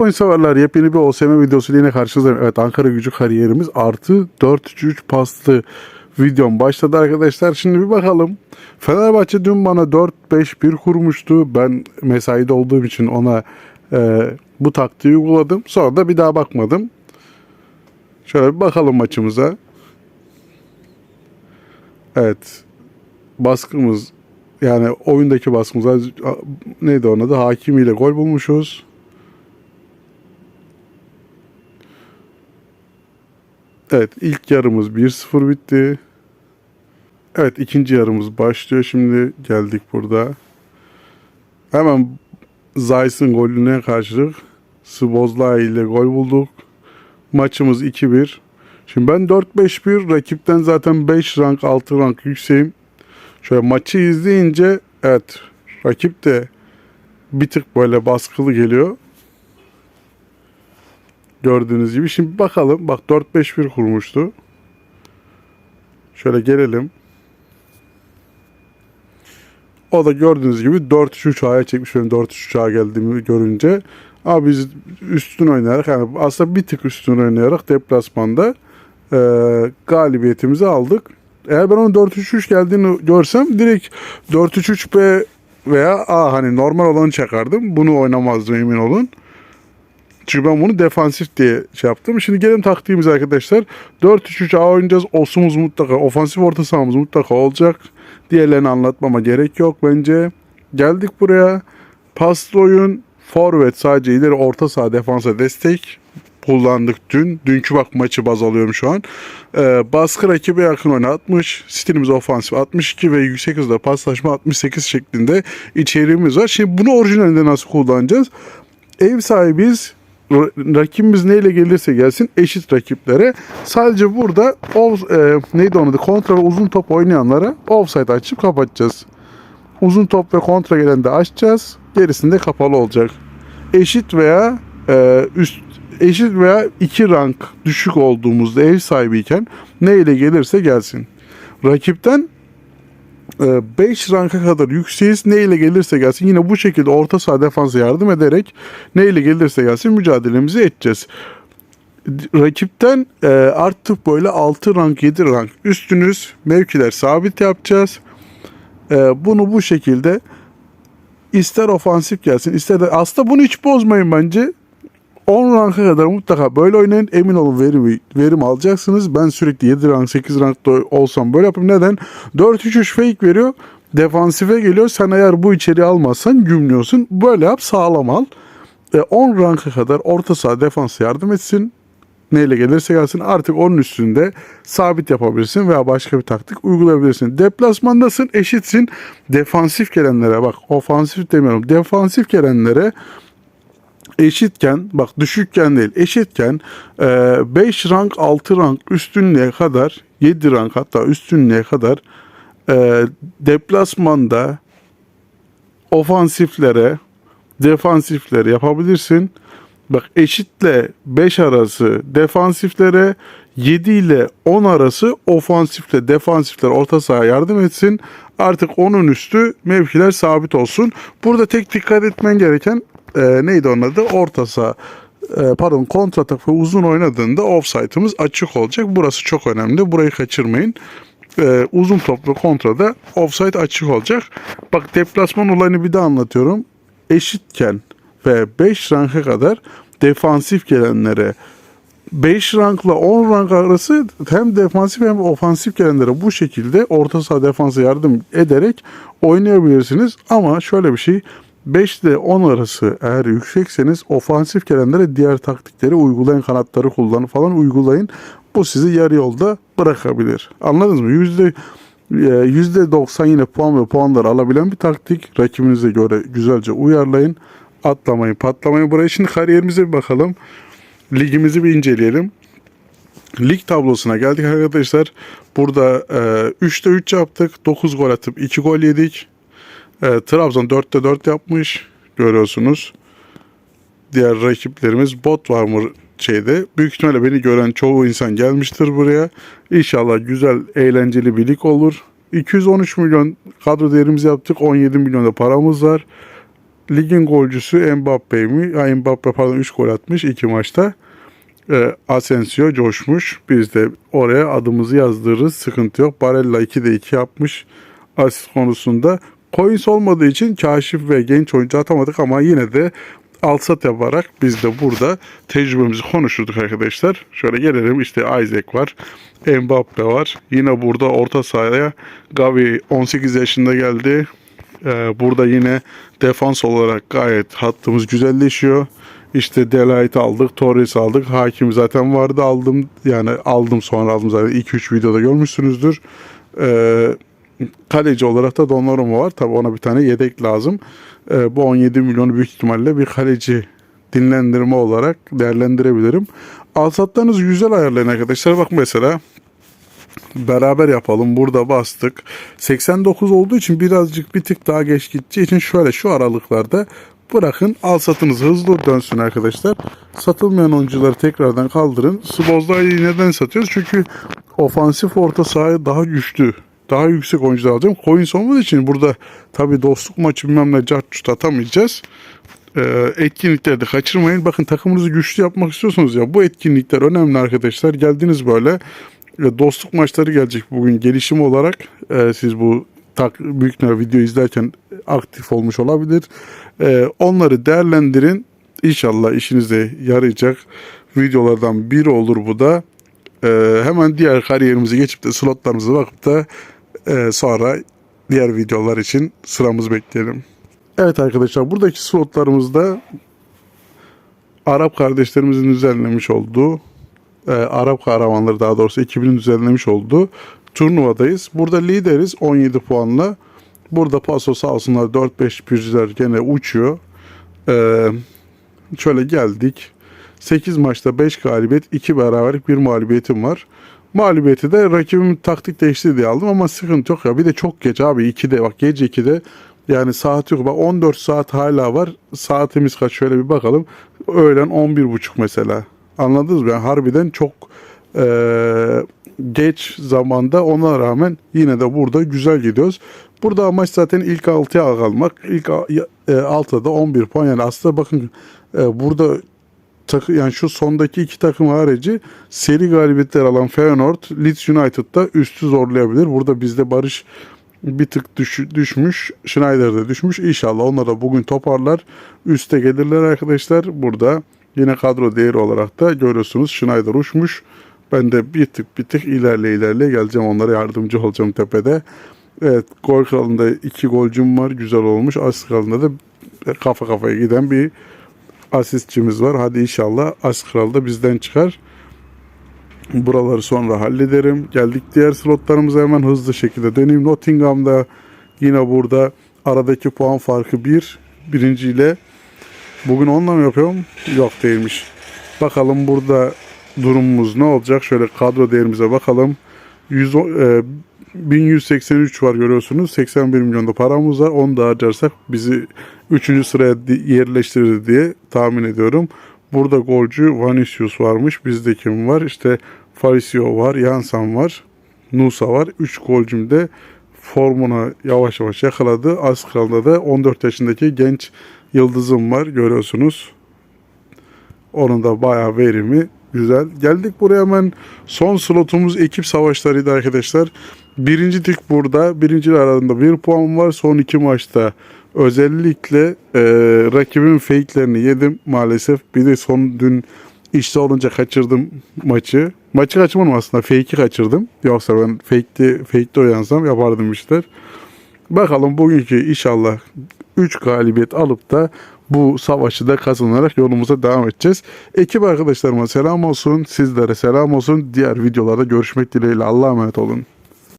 Oyun severler yepyeni bir OSM videosuyla yine karşınızdayım. Evet Ankara gücü kariyerimiz artı 4-3 paslı videom başladı arkadaşlar. Şimdi bir bakalım. Fenerbahçe dün bana 4-5-1 kurmuştu. Ben mesaide olduğum için ona e, bu taktiği uyguladım. Sonra da bir daha bakmadım. Şöyle bir bakalım maçımıza. Evet. Baskımız yani oyundaki baskımız neydi onun adı? Hakimi ile gol bulmuşuz. Evet ilk yarımız 1-0 bitti. Evet ikinci yarımız başlıyor. Şimdi geldik burada. Hemen Zayt'ın golüne karşılık Sibozlay ile gol bulduk. Maçımız 2-1. Şimdi ben 4-5-1 rakipten zaten 5 rank 6 rank yükseğim. Şöyle maçı izleyince evet rakip de bir tık böyle baskılı geliyor. Gördüğünüz gibi. Şimdi bakalım. Bak 4-5-1 kurmuştu. Şöyle gelelim. O da gördüğünüz gibi 4-3-3'a çekmiş benim 4-3-3'a geldiğimi görünce. Ama biz üstün oynayarak yani aslında bir tık üstün oynayarak deplasmanda e, galibiyetimizi aldık. Eğer ben onun 4-3-3 geldiğini görsem direkt 4-3-3B veya A hani normal olanı çakardım. Bunu oynamazdım emin olun. Çünkü ben bunu defansif diye şey yaptım. Şimdi gelelim taktiğimiz arkadaşlar. 4-3-3 A oynayacağız. Osumuz mutlaka, ofansif orta sahamız mutlaka olacak. Diğerlerini anlatmama gerek yok bence. Geldik buraya. Paslı oyun, forvet sadece ileri orta saha defansa destek kullandık dün. Dünkü bak maçı baz alıyorum şu an. Ee, baskı rakibe yakın oyna 60. Stilimiz ofansif 62 ve yüksek hızda paslaşma 68 şeklinde içeriğimiz var. Şimdi bunu orijinalinde nasıl kullanacağız? Ev sahibiz rakibimiz neyle gelirse gelsin eşit rakiplere sadece burada off, e, neydi onun adı kontra ve uzun top oynayanlara offside açıp kapatacağız. Uzun top ve kontra gelen de açacağız. Gerisinde kapalı olacak. Eşit veya e, üst eşit veya iki rank düşük olduğumuzda ev sahibiyken ne ile gelirse gelsin. Rakipten 5 ranka kadar yükseğiz. Ne ile gelirse gelsin yine bu şekilde orta saha defansa yardım ederek ne ile gelirse gelsin mücadelemizi edeceğiz. Rakipten e, artık böyle 6 rank 7 rank üstünüz mevkiler sabit yapacağız. E, bunu bu şekilde ister ofansif gelsin ister de aslında bunu hiç bozmayın bence. 10 ranka kadar mutlaka böyle oynayın. Emin olun verim, verim alacaksınız. Ben sürekli 7 rank 8 rankta olsam böyle yapayım. Neden? 4-3-3 fake veriyor. Defansife geliyor. Sen eğer bu içeriği almazsan gümlüyorsun. Böyle yap sağlam al. E, 10 ranka kadar orta saha defansa yardım etsin. Neyle gelirse gelsin artık onun üstünde sabit yapabilirsin veya başka bir taktik uygulayabilirsin. Deplasmandasın eşitsin. Defansif gelenlere bak ofansif demiyorum. Defansif gelenlere eşitken bak düşükken değil eşitken 5 rank 6 rank üstünlüğe kadar 7 rank hatta üstünlüğe kadar e, deplasmanda ofansiflere defansiflere yapabilirsin. Bak eşitle 5 arası defansiflere 7 ile 10 arası ofansifle defansiflere orta saha yardım etsin. Artık onun üstü mevkiler sabit olsun. Burada tek dikkat etmen gereken e, neydi onun adı? Orta saha e, pardon kontratak ve uzun oynadığında offside'ımız açık olacak. Burası çok önemli. Burayı kaçırmayın. E, uzun top ve kontrada offside açık olacak. Bak deplasman olayını bir daha anlatıyorum. Eşitken ve 5 ranka kadar defansif gelenlere 5 rankla 10 rank arası hem defansif hem ofansif gelenlere bu şekilde orta saha defansa yardım ederek oynayabilirsiniz. Ama şöyle bir şey 5 ile 10 arası eğer yüksekseniz ofansif gelenlere diğer taktikleri uygulayın kanatları kullanın falan uygulayın. Bu sizi yarı yolda bırakabilir. Anladınız mı? Yüzde 90 yine puan ve puanlar alabilen bir taktik. Rakibinize göre güzelce uyarlayın. Atlamayın, patlamayın. Buraya şimdi kariyerimize bir bakalım. Ligimizi bir inceleyelim. Lig tablosuna geldik arkadaşlar. Burada e, 3'te 3 yaptık. 9 gol atıp 2 gol yedik. E, Trabzon 4'te 4 yapmış. Görüyorsunuz. Diğer rakiplerimiz bot var mı şeyde. Büyük ihtimalle beni gören çoğu insan gelmiştir buraya. İnşallah güzel, eğlenceli bir lig olur. 213 milyon kadro değerimizi yaptık. 17 milyon da paramız var. ligin golcüsü Mbappe mi? Ha, Mbappe pardon 3 gol atmış iki maçta. E, Asensio coşmuş. Biz de oraya adımızı yazdırırız. Sıkıntı yok. Barella 2'de 2 yapmış asist konusunda. Coins olmadığı için kaşif ve genç oyuncu atamadık ama yine de alsat yaparak biz de burada tecrübemizi konuşurduk arkadaşlar. Şöyle gelelim işte Isaac var. Mbappe var. Yine burada orta sahaya Gavi 18 yaşında geldi. Ee, burada yine defans olarak gayet hattımız güzelleşiyor. İşte Delight aldık, Torres aldık. Hakim zaten vardı aldım. Yani aldım sonra aldım zaten 2-3 videoda görmüşsünüzdür. Ee, kaleci olarak da Donnarumma var. Tabi ona bir tane yedek lazım. Ee, bu 17 milyonu büyük ihtimalle bir kaleci dinlendirme olarak değerlendirebilirim. Alsatlarınız güzel ayarlayın arkadaşlar. Bak mesela beraber yapalım. Burada bastık. 89 olduğu için birazcık bir tık daha geç gideceği için şöyle şu aralıklarda bırakın al satınız hızlı dönsün arkadaşlar. Satılmayan oyuncuları tekrardan kaldırın. Sbozdayı neden satıyoruz? Çünkü ofansif orta sahaya daha güçlü daha yüksek oyuncular alacağım. Coins olmadığı için burada tabi dostluk maçı bilmem ne cart atamayacağız. Ee, etkinlikleri de kaçırmayın. Bakın takımınızı güçlü yapmak istiyorsunuz ya bu etkinlikler önemli arkadaşlar. Geldiniz böyle e, dostluk maçları gelecek bugün gelişim olarak. e, siz bu tak, büyük video izlerken aktif olmuş olabilir. E, onları değerlendirin. İnşallah işinize yarayacak videolardan biri olur bu da. E, hemen diğer kariyerimize geçip de slotlarımıza bakıp da e, sonra diğer videolar için sıramızı bekleyelim. Evet arkadaşlar buradaki slotlarımızda Arap kardeşlerimizin düzenlemiş olduğu e, Arap kahramanları daha doğrusu 2000'in düzenlemiş olduğu turnuvadayız. Burada lideriz 17 puanla. Burada paso sağ olsunlar 4-5 pürcüler gene uçuyor. E, şöyle geldik. 8 maçta 5 galibiyet, 2 beraberlik, 1 mağlubiyetim var. Mağlubiyeti de rakibimin taktik değişti diye aldım ama sıkıntı yok ya. Bir de çok geç abi 2'de bak gece 2'de yani saat yok. Bak 14 saat hala var. Saatimiz kaç şöyle bir bakalım. Öğlen 11.30 mesela. Anladınız mı? Yani harbiden çok eee, geç zamanda ona rağmen yine de burada güzel gidiyoruz. Burada amaç zaten ilk 6'ya kalmak. İlk 6'da 11 puan. Yani aslında bakın burada takı yani şu sondaki iki takım harici seri galibiyetler alan Feyenoord Leeds United'da üstü zorlayabilir. Burada bizde Barış bir tık düş, düşmüş. Schneider de düşmüş. İnşallah onlar da bugün toparlar. Üste gelirler arkadaşlar. Burada yine kadro değeri olarak da görüyorsunuz Schneider uçmuş. Ben de bir tık bir tık ilerle ilerle geleceğim onlara yardımcı olacağım tepede. Evet gol kralında iki golcüm var. Güzel olmuş. Asist kralında da kafa kafaya giden bir asistçimiz var. Hadi inşallah As Kral da bizden çıkar. Buraları sonra hallederim. Geldik diğer slotlarımıza hemen hızlı şekilde döneyim. Nottingham'da yine burada aradaki puan farkı bir. Birinciyle bugün onunla mı yapıyorum? Yok değilmiş. Bakalım burada durumumuz ne olacak? Şöyle kadro değerimize bakalım. 100, e, 1183 var görüyorsunuz. 81 milyonda paramız var. Onu da harcarsak bizi 3. sıraya yerleştirir diye tahmin ediyorum. Burada golcü Vanicius varmış. Bizde kim var? İşte Faricio var, Yansan var, Nusa var. 3 golcüm de formuna yavaş yavaş yakaladı. Az kaldı da 14 yaşındaki genç yıldızım var görüyorsunuz. Onun da bayağı verimi güzel. Geldik buraya hemen son slotumuz ekip savaşlarıydı arkadaşlar. Birinci dik burada. Birinciler arasında bir puan var. Son iki maçta özellikle e, rakibin fake'lerini yedim maalesef. Bir de son dün işte olunca kaçırdım maçı. Maçı kaçırmadım aslında. Fake'i kaçırdım. Yoksa ben fake'de, fake'de uyansam yapardım işler. Bakalım bugünkü inşallah 3 galibiyet alıp da bu savaşı da kazanarak yolumuza devam edeceğiz. Ekip arkadaşlarıma selam olsun. Sizlere selam olsun. Diğer videolarda görüşmek dileğiyle. Allah'a emanet olun.